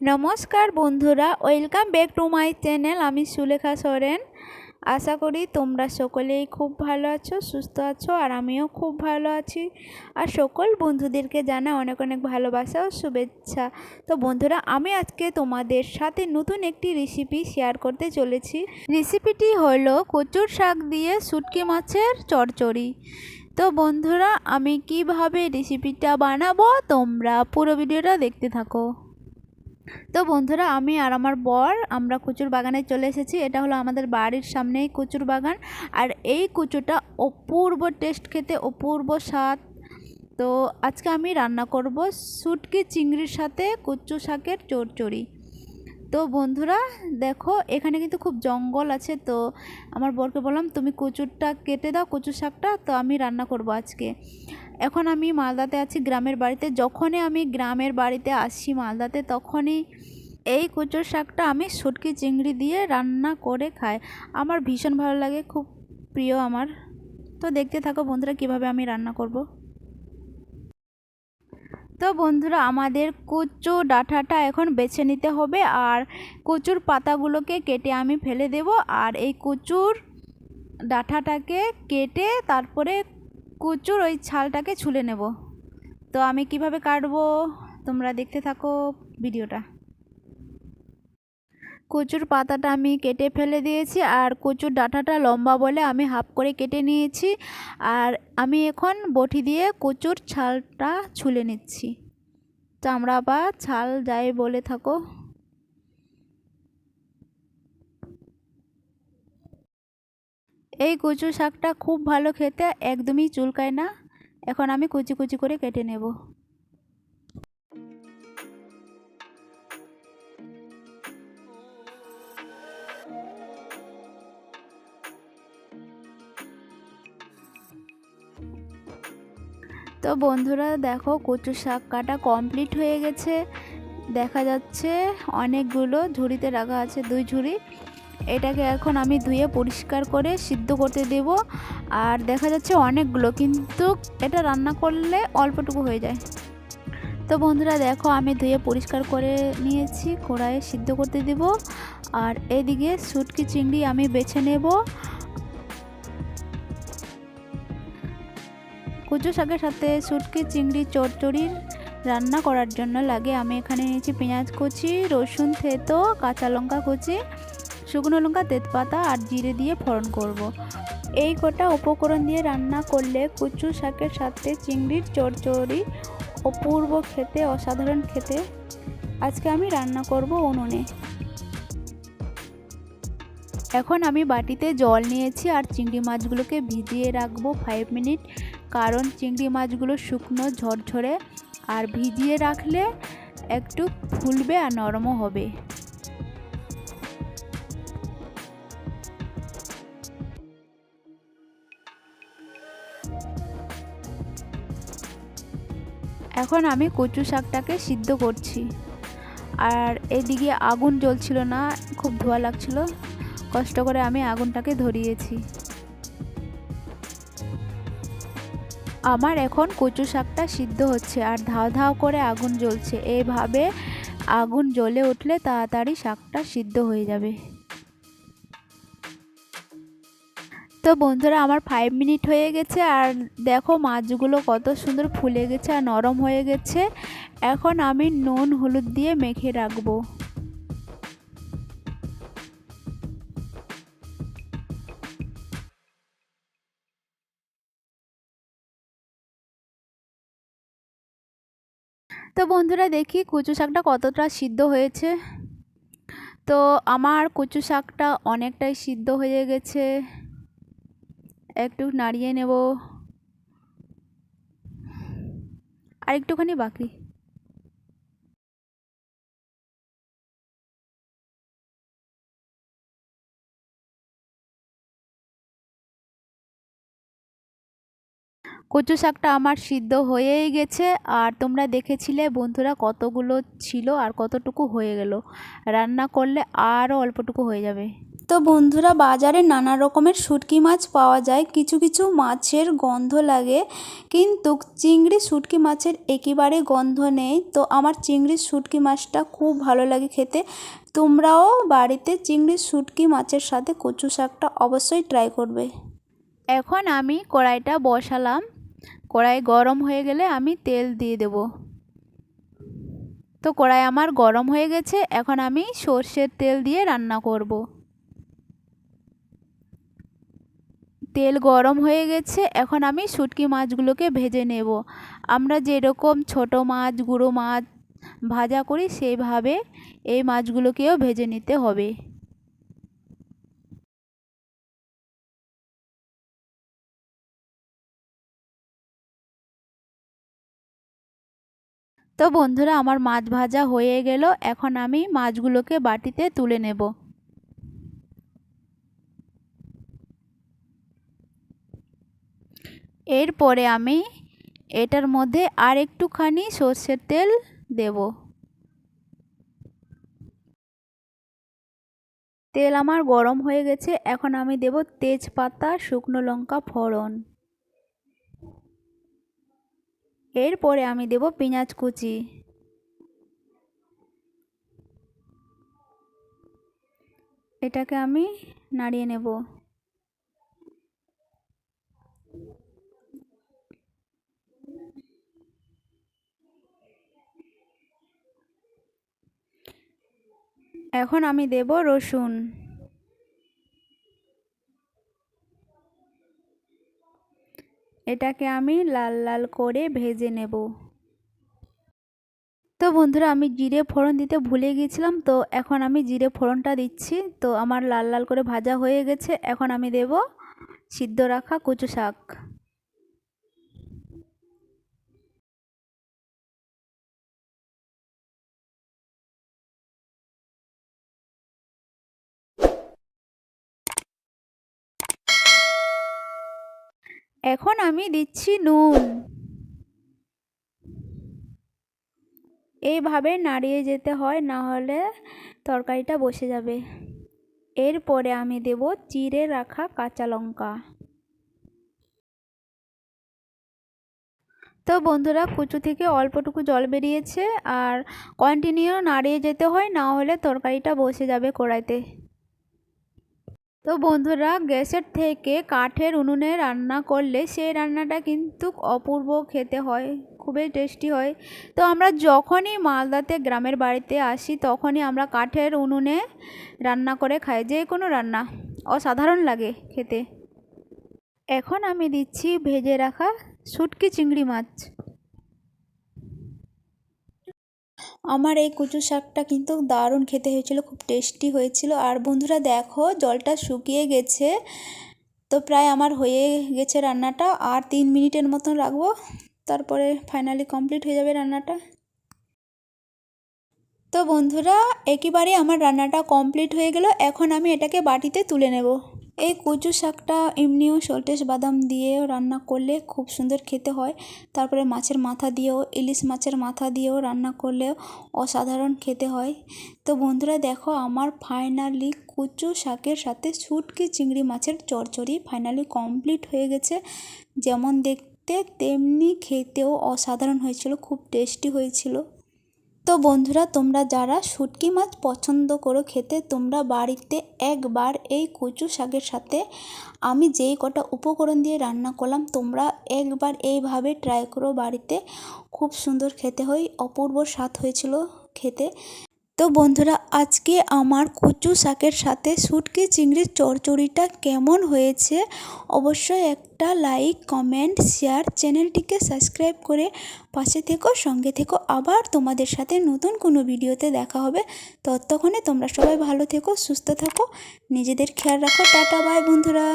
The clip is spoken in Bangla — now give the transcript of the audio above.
নমস্কার বন্ধুরা, welcome back to my channel. আমি সুলেখা সোরেন। আশা করি তোমরা সকলেই খুব ভালো আছো, সুস্থ আছো, আর আমিও খুব ভালো আছি। আর সকল বন্ধুদেরকে জানা অনেক অনেক ভালোবাসা ও শুভেচ্ছা। তো বন্ধুরা, আমি আজকে তোমাদের সাথে নতুন একটি রেসিপি শেয়ার করতে চলেছি। রেসিপিটি হলো কচুর শাক দিয়ে শুটকি মাছের চচ্চড়ি। তো বন্ধুরা, আমি কীভাবে রেসিপিটা বানাবো তোমরা পুরো ভিডিওটা দেখতে থাকো। তো বন্ধুরা, আমি আর আমার বর আমরা কচুর বাগানে চলে এসেছি। এটা হলো আমাদের বাড়ির সামনেই কচুর বাগান। আর এই কচুটা অপূর্ব টেস্ট খেতে, অপূর্ব স্বাদ। তো আজকে আমি রান্না করব সুটকি চিংড়ির সাথে কুচু শাকের চড়চড়ি। তো বন্ধুরা, দেখো, এখানে কিন্তু খুব জঙ্গল আছে, তো আমার বরকে বললাম, তুমি কচুরটা কেটে দাও কচু শাকটা, তো আমি রান্না করব আজকে। এখন আমি মালদাতে আছি, গ্রামের বাড়িতে। যখনই আমি গ্রামের বাড়িতে আসি মালদাতে, তখনই এই কচুর শাকটা আমি শুটকি চিংড়ি দিয়ে রান্না করে খাই। আমার ভীষণ ভালো লাগে, খুব প্রিয় আমার। তো দেখতে থাকো বন্ধুরা, কীভাবে আমি রান্না করব। তো বন্ধুরা, আমাদের কুচু ডাঁটাটা এখন বেছে নিতে হবে আর কচুর পাতাগুলোকে কেটে আমি ফেলে দেব আর এই কচুর ডাঁটাটাকে কেটে তারপরে কচুর ওই ছালটাকে ছুলে নেব। তো আমি কীভাবে কাটবো? তোমরা দেখতে থাকো ভিডিওটা। কচুর পাতাটা আমি কেটে ফেলে দিয়েছি আর কচুর ডাঁটাটা লম্বা বলে আমি হাফ করে কেটে নিয়েছি। আর আমি এখন বটি দিয়ে কচুর ছালটা ছুলে নিচ্ছি। চামড়া বা ছাল যাই বলে থাকো। এই কচু শাকটা খুব ভালো খেতে, একদমই চুলকায় না। এখন আমি কুচি কুচি করে কেটে নেব। তো বন্ধুরা দেখো কচু শাক কাটা কমপ্লিট হয়ে গেছে। দেখা যাচ্ছে অনেকগুলো ঝুড়িতে রাখা আছে দুই ঝুড়ি। এটাকে এখন আমি ধুয়ে পরিষ্কার করে সিদ্ধ করতে দেব। আর দেখা যাচ্ছে অনেকগুলো, কিন্তু এটা রান্না করলে অল্পটুকু হয়ে যায়। তো বন্ধুরা দেখো আমি ধুয়ে পরিষ্কার করে নিয়েছি, কড়াইয়ে সিদ্ধ করতে দেব। আর এদিকে শুটকি চিংড়ি আমি বেছে নেব। কুচু শাকের সাথে শুটকি চিংড়ি চচ্চড়ির রান্না করার জন্য লাগে। আমি এখানে নিয়েছি পেঁয়াজ কুচি, রসুন থেতো, কাঁচা লঙ্কা কুচি, শুকনো লঙ্কা, তেজপাতা আর জিরে দিয়ে ফোড়ন করব। এই কটা উপকরণ দিয়ে রান্না করলে কুচু শাকের সাথে চিংড়ির চড়চড়ি অপূর্ব খেতে অসাধারণ খেতে। আজকে আমি রান্না করব উনুনে। এখন আমি বাটিতে জল নিয়েছি আর চিংড়ি মাছগুলোকে ভিজিয়ে রাখব ফাইভ মিনিট কারণ চিংড়ি মাছগুলো শুকনো, ঝরঝরে আর ভিজিয়ে রাখলে একটু ফুলবে আর নরমও হবে। এখন আমি কচু শাকটাকে সিদ্ধ করছি। আর এদিকে আগুন জ্বলছিল না, খুব ধোয়া লাগছিল। কষ্ট করে আমি আগুনটাকে ধরিয়েছি। আমার এখন কচু শাকটা সিদ্ধ হচ্ছে আর ধাও ধাও করে আগুন জ্বলছে। এইভাবে আগুন জ্বলে উঠলে তাড়াতাড়ি শাকটা সিদ্ধ হয়ে যাবে। তো বন্ধুরা, আমার ফাইভ মিনিট হয়ে গেছে আর দেখো মাছগুলো কত সুন্দর ফুলে গেছে আর নরম হয়ে গেছে। এখন আমি নুন, হলুদ দিয়ে মেখে রাখব। তো বন্ধুরা দেখি কচু শাকটা কতটা সিদ্ধ হয়েছে। তো আমার কচু শাকটা অনেকটাই সিদ্ধ হয়ে গেছে। একটু নাড়িয়ে নেব। আর একটুখানি বাকি। কচু শাকটা আমার সিদ্ধ হয়েই গেছে। আর তোমরা দেখেছিলে বন্ধুরা কতগুলো ছিল আর কতটুকু হয়ে গেল। রান্না করলে আরও অল্পটুকু হয়ে যাবে। তো বন্ধুরা বাজারে নানা রকমের শুটকি মাছ পাওয়া যায়। কিছু কিছু মাছের গন্ধ লাগে কিন্তু চিংড়ি শুটকি মাছের একেবারে গন্ধ নেই। তো আমার চিংড়ির শুটকি মাছটা খুব ভালো লাগে খেতে। তোমরাও বাড়িতে চিংড়ি শুটকি মাছের সাথে কচু শাকটা অবশ্যই ট্রাই করবে। এখন আমি কড়াইটা বসালাম। কড়াই গরম হয়ে গেলে আমি তেল দিয়ে দেব। তো কড়াই আমার গরম হয়ে গেছে, এখন আমি সর্ষের তেল দিয়ে রান্না করব। তেল গরম হয়ে গেছে, এখন আমি শুটকি মাছগুলোকে ভেজে নেব। আমরা যেরকম ছোট মাছ, গুঁড়ো মাছ ভাজা করি, সেইভাবে এই মাছগুলোকেও ভেজে নিতে হবে। তো বন্ধুরা, আমার মাছ ভাজা হয়ে গেল। এখন আমি মাছগুলোকে বাটিতে তুলে নেব। এরপরে আমি এটার মধ্যে আর একটুখানি সর্ষের তেল দেব। তেল আমার গরম হয়ে গেছে। এখন আমি দেব তেজপাতা, শুকনো লঙ্কা ফোড়ন। এরপরে আমি দেব পেঁয়াজ কুচি। এটাকে আমি নাড়িয়ে নেব। এখন আমি দেব রসুন। এটাকে আমি লাল লাল করে ভেজে নেব। তো বন্ধুরা, আমি জিরে ফোড়ন দিতে ভুলে গিয়েছিলাম, তো এখন আমি জিরে ফোড়নটা দিচ্ছি। তো আমার লাল লাল করে ভাজা হয়ে গেছে, এখন আমি দেব সিদ্ধ রাখা কচু শাক। এখন আমি দিচ্ছি নুন। এইভাবে নাড়িয়ে যেতে হয়, না হলে তরকারিটা বসে যাবে। এরপরে আমি দেব চিড়ে রাখা কাঁচা লঙ্কা। তো বন্ধুরা, কুচু থেকে অল্পটুকু জল বেরিয়েছে, আর কন্টিনিউ নাড়িয়ে যেতে হয়, না হলে তরকারিটা বসে যাবে কড়াইতে। তো বন্ধুরা, গ্যাসের থেকে কাঠের উনুনে রান্না করলে সেই রান্নাটা কিন্তু অপূর্ব খেতে হয়, খুবই টেস্টি হয়। তো আমরা যখনই মালদাতে গ্রামের বাড়িতে আসি, তখনই আমরা কাঠের উনুনে রান্না করে খাই, যে কোনো রান্না, অসাধারণ লাগে খেতে। এখন আমি দিচ্ছি ভেজে রাখা শুটকি চিংড়ি মাছ। আমার এই কচু শাকটা কিন্তু দারুণ খেতে হয়েছিল, খুব টেস্টি হয়েছিল। আর বন্ধুরা দেখো, জলটা শুকিয়ে গেছে। তো প্রায় আমার হয়ে গেছে রান্নাটা, আর তিন মিনিটের মতন রাখব। তারপরে ফাইনালি কমপ্লিট হয়ে যাবে রান্নাটা। তো বন্ধুরা, একেবারে আমার রান্নাটা কমপ্লিট হয়ে গেল। এখন আমি এটাকে বাটিতে তুলে নেব। এই কচু শাকটা এমনিও সল্টেস বাদাম দিয়েও রান্না করলে খুব সুন্দর খেতে হয়। তারপরে মাছের মাথা দিয়েও, ইলিশ মাছের মাথা দিয়েও রান্না করলেও অসাধারণ খেতে হয়। তো বন্ধুরা দেখো, আমার ফাইনালি কচু শাকের সাথে ছুটকি চিংড়ি মাছের চরচড়ি ফাইনালি কমপ্লিট হয়ে গেছে। যেমন দেখতে তেমনি খেতেও অসাধারণ হয়েছিল, খুব টেস্টি হয়েছিল। তো বন্ধুরা, তোমরা যারা শুটকি মাছ পছন্দ করো খেতে, তোমরা বাড়িতে একবার এই কচু শাকের সাথে আমি যেই কটা উপকরণ দিয়ে রান্না করলাম, তোমরা একবার এইভাবে ট্রাই করো বাড়িতে। খুব সুন্দর খেতে হয়, অপূর্ব স্বাদ হয়েছিল খেতে। তো বন্ধুরা, আজকে আমার কচু শাকের সাথে শুটকি চিংড়ির চড়চড়িটা কেমন হয়েছে অবশ্যই একটা লাইক, কমেন্ট, শেয়ার চ্যানেলটিকে সাবস্ক্রাইব করে পাশে থেকো, সঙ্গে থেকো। আবার তোমাদের সাথে নতুন কোনো ভিডিওতে দেখা হবে। ততক্ষণে তোমরা সবাই ভালো থেকো, সুস্থ থাকো। নিজেদের খেয়াল রাখো। টাটা, বাই বন্ধুরা।